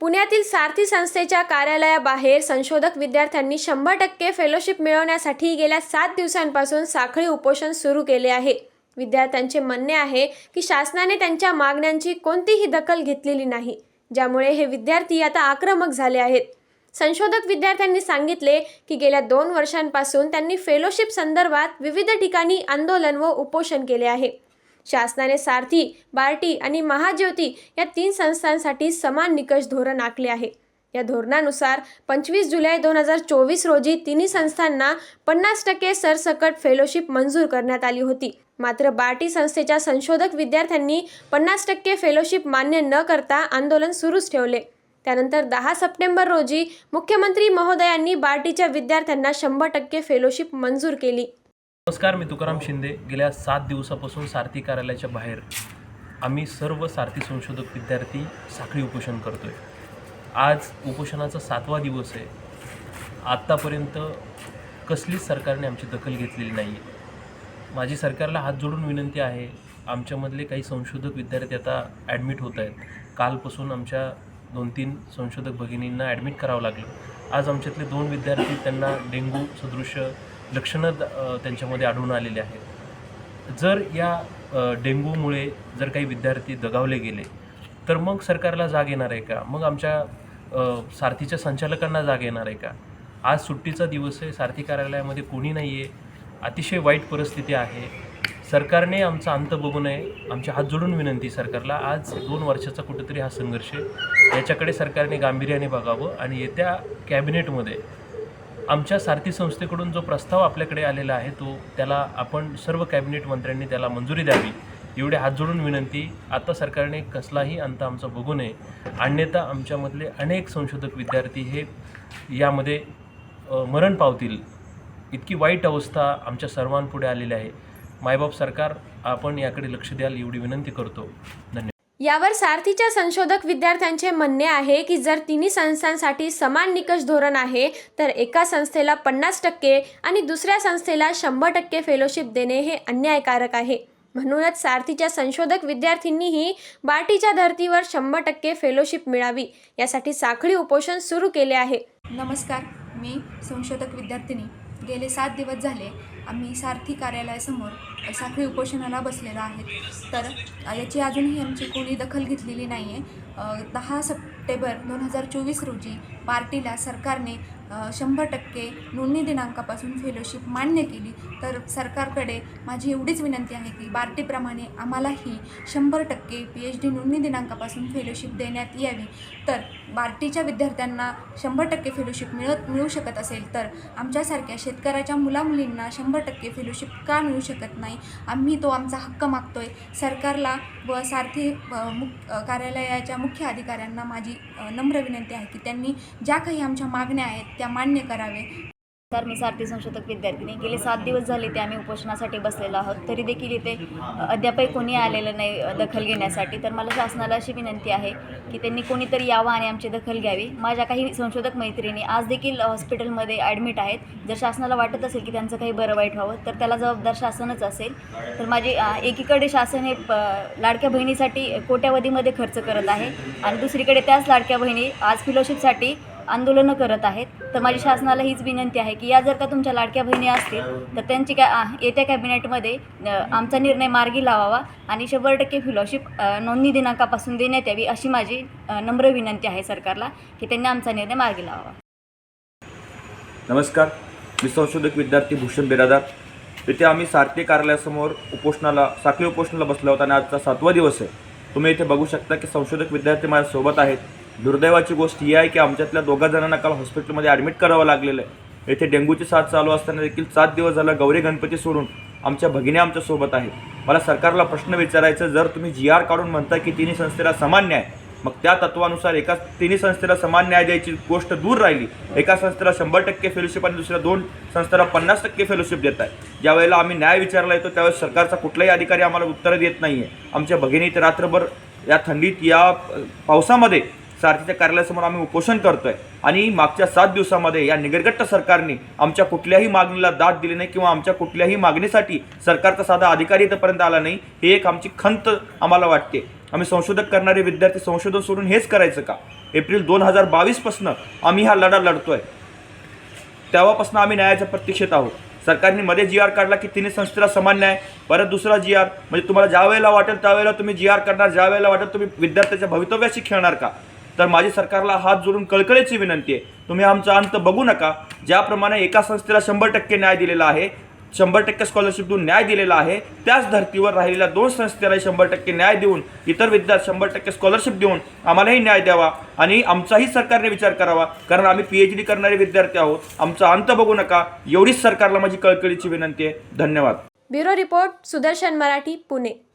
पुण्यातील सारथी संस्थेच्या कार्यालयाबाहेर संशोधक विद्यार्थ्यांनी शंभर टक्के फेलोशिप मिळवण्यासाठी गेल्या सात दिवसांपासून साखळी उपोषण सुरू केले आहे. विद्यार्थ्यांचे म्हणणे आहे की शासनाने त्यांच्या मागण्यांची कोणतीही दखल घेतलेली नाही ज्यामुळे हे विद्यार्थी आता आक्रमक झाले आहेत. संशोधक विद्यार्थ्यांनी सांगितले की गेल्या दोन वर्षांपासून त्यांनी फेलोशिप संदर्भात विविध ठिकाणी आंदोलन व उपोषण केले आहे. शासनाने सारथी बार्टी आणि महाज्योती या तीन संस्थांसाठी समान निकष धोरण आखले आहे. या धोरणानुसार पंचवीस जुलै दोन हजार चोवीस रोजी तिन्ही संस्थांना पन्नास टक्के सरसकट फेलोशिप मंजूर करण्यात आली होती. मात्र बार्टी संस्थेच्या संशोधक विद्यार्थ्यांनी पन्नास टक्के फेलोशिप मान्य न करता आंदोलन सुरूच ठेवले. त्यानंतर दहा सप्टेंबर रोजी मुख्यमंत्री महोदयांनी बार्टीच्या विद्यार्थ्यांना शंभर टक्के फेलोशिप मंजूर केली. नमस्कार मी तुकाराम शिंदे. गेल्या सात दिवसापासून सारथी कार्यालयाच्या बाहेर आम्ही सर्व सारथी संशोधक विद्यार्थी साखळी उपोषण करतो आहे आज उपोषणाचा सातवा दिवस आहे. आत्तापर्यंत कसलीच सरकारने आमची दखल घेतलेली नाही. आहे माझी सरकारला हात जोडून विनंती आहे आमच्यामधले काही संशोधक विद्यार्थी आता ॲडमिट होत आहेत. कालपासून आमच्या दोन तीन संशोधक भगिनींना ॲडमिट करावं लागलं. आज आमच्यातले दोन विद्यार्थी त्यांना डेंग्यू सदृश्य लक्षणं द- त्यांच्यामध्ये आढळून आलेली आहेत. जर या डेंग्यूमुळे जर काही विद्यार्थी दगावले गेले तर मग सरकारला जाग येणार आहे का? मग आमच्या सारथीच्या संचालकांना जाग येणार आहे का? आज सुट्टीचा दिवस आहे सारथी कार्यालयामध्ये कोणी नाही आहे अतिशय वाईट परिस्थिती आहे. सरकारने आमचा अंत बघू नये आमची हात जोडून विनंती सरकारला आज दोन वर्षाचा कुठेतरी हा संघर्ष आहे. याच्याकडे सरकारने गांभीर्याने बघावं आणि येत्या कॅबिनेटमध्ये आमच्या सारथी संस्थेकडून जो प्रस्ताव आपल्याकडे आलेला आहे तो त्याला आपण सर्व कॅबिनेट मंत्र्यांनी त्याला मंजुरी द्यावी एवढे हात जोडून विनंती. आता सरकारने कसलाही अंत आमचा बघू नये. अन्यथा आमच्यामधले अनेक संशोधक विद्यार्थी हे यामध्ये मरण पावतील. इतकी वाईट अवस्था आमच्या सर्वांपुढे आलेली आहे. मायबाप सरकार आपण याकडे लक्ष द्याल एवढी विनंती करतो. धन्यवाद. यावर सारथीच्या संशोधक विद्यार्थ्यांचे म्हणणे आहे की जर तिन्ही संस्थांसाठी समान निकष धोरण आहे तर एका संस्थेला पन्नास टक्के आणि दुसऱ्या संस्थेला शंभर टक्के फेलोशिप देणे हे अन्यायकारक आहे. म्हणूनच सारथीच्या संशोधक विद्यार्थ्यांनीही बार्टीच्या धर्तीवर शंभर टक्के फेलोशिप मिळावी यासाठी साखळी उपोषण सुरू केले आहे. नमस्कार मी संशोधक विद्यार्थिनी. गेले सात दिवस झाले आम्ही सारथी कार्यालयासमोर साखळी उपोषणाला बसलेलो आहेत. तर याची अजूनही आमची कोणी दखल घेतलेली नाही आहे दहा सप्टेंबर दोन हजार चोवीस रोजी पार्टीला सरकारने शंभर टक्के नोंदणी दिनांकापासून फेलोशिप मान्य केली. तर सरकारकडे माझी एवढीच विनंती आहे की बार्टीप्रमाणे आम्हालाही शंभर टक्के पी एच डी नोंदणी दिनांकापासून फेलोशिप देण्यात यावी. तर बार्टीच्या विद्यार्थ्यांना शंभर टक्के फेलोशिप मिळत मिळू शकत असेल तर आमच्यासारख्या शेतकऱ्याच्या मुलामुलींना शंभर टक्के फेलोशिप का मिळू शकत नाही? आम्ही तो आमचा हक्क मागतो आहे सरकारला व सारथी मुख कार्यालयाच्या मुख्य अधिकाऱ्यांना माझी नम्र विनंती आहे की त्यांनी ज्या काही आमच्या मागण्या आहेत त्या मान्य करावे. तर मी सारथी संशोधक विद्यार्थिनी. गेले सात दिवस झाले ते आम्ही उपोषणासाठी बसलेलो आहोत. तरी देखील इथे अद्यापही कोणी आलेलं नाही दखल घेण्यासाठी. तर मला शासनाला अशी विनंती आहे की त्यांनी कोणीतरी यावं आणि आमची दखल घ्यावी. माझ्या काही संशोधक मैत्रिणी आज देखील हॉस्पिटलमध्ये ॲडमिट आहेत. जर शासनाला वाटत असेल की त्यांचं काही बरं वाईट व्हावं तर त्याला जबाबदार शासनच असेल. तर माझी एकीकडे शासन हे प लाडक्या बहिणीसाठी कोट्यावधीमध्ये खर्च करत आहे आणि दुसरीकडे त्याच लाडक्या बहिणी आज फिलोशिपसाठी आंदोलनं करत आहेत तर माझी शासनाला हीच विनंती आहे की या जर का तुमच्या लाडक्या बहिणी असतील तर त्यांची कॅ येत्या कॅबिनेटमध्ये आमचा निर्णय मार्गी लावावा आणि शंभर टक्के फेलोशिप नोंदणी दिनांकापासून देण्यात यावी अशी माझी नम्र विनंती आहे सरकारला की त्यांनी आमचा निर्णय मार्गी लावावा. नमस्कार. मी संशोधक विद्यार्थी भूषण बिरादार. इथे आम्ही सारथी कार्यालयासमोर उपोषणाला साखळी उपोषणाला बसलो आहोत आणि आजचा सातवा दिवस आहे. तुम्ही इथे बघू शकता की संशोधक विद्यार्थी माझ्यासोबत आहेत. दुर्दैवाची गोष्ट ही आहे की आमच्यातल्या दोघा जणांना काल हॉस्पिटलमध्ये ॲडमिट करावं लागलेलं आहे. येथे डेंग्यूची साथ चालू असताना देखील सात दिवस झाला गौरी गणपती सोडून आमच्या भगिनी आमच्यासोबत आहे मला सरकारला प्रश्न विचारायचा जर तुम्ही जी आर काढून म्हणता की तिन्ही संस्थेला समान न्याय मग त्या तत्वानुसार एका तिन्ही संस्थेला समान न्याय द्यायची गोष्ट दूर राहिली एका संस्थेला शंभर टक्के फेलोशिप आणि दुसऱ्या दोन संस्थेला पन्नास टक्के फेलोशिप देत आहे. ज्या वेळेला आम्ही न्याय विचारला येतो त्यावेळेस सरकारचा कुठलाही अधिकारी आम्हाला उत्तरं देत नाही आहे आमच्या भगिनी ते रात्रभर या थंडीत या पावसामध्ये सारथीच्या कार्यालयासमोर आम्ही उपोषण करतोय. आणि मागच्या सात दिवसामध्ये या निगरगट्ट सरकारने आमच्या कुठल्याही मागणीला दाद दिली नाही किंवा आमच्या कुठल्याही मागणीसाठी सरकारचा साधा अधिकारी इथंपर्यंत आला नाही ही एक आमची खंत आम्हाला वाटते. आम्ही संशोधक करणारे विद्यार्थी संशोधन सोडून हेच करायचं का? एप्रिल दोन हजार बावीसपासून आम्ही हा लढा लढतोय. तेव्हापासून आम्ही न्यायाच्या प्रतीक्षेत आहोत. सरकारने मध्ये जी आर काढला की तिन्ही संस्थेला समान न्याय परत दुसरा जी आर म्हणजे तुम्हाला ज्या वेळेला वाटेल त्यावेळेला तुम्ही जी आर करणार ज्या वेळेला वाटेल तुम्ही विद्यार्थ्याच्या भवितव्याशी खेळणार का? तर माझी सरकारला हात जोडून कळकळीची विनंती आहे. तुम्ही आमचा अंत बघू नका. ज्याप्रमाणे एका संस्थेला शंभर टक्के न्याय दिलेला आहे शंभर टक्के स्कॉलरशिप देऊन न्याय दिलेला आहे त्याच धर्तीवर राहिलेल्या दोन संस्थेला शंभर टक्के न्याय देऊन इतर विद्यार्थी शंभर टक्के स्कॉलरशिप देऊन आम्हालाही न्याय द्यावा आणि आमचाही सरकारने विचार करावा. कारण आम्ही पी एच डी करणारे विद्यार्थी आहोत. आमचा अंत बघू नका. एवढीच सरकारला माझी कळकळीची विनंती आहे. धन्यवाद. Bureau report Sudarshan Marathi Pune.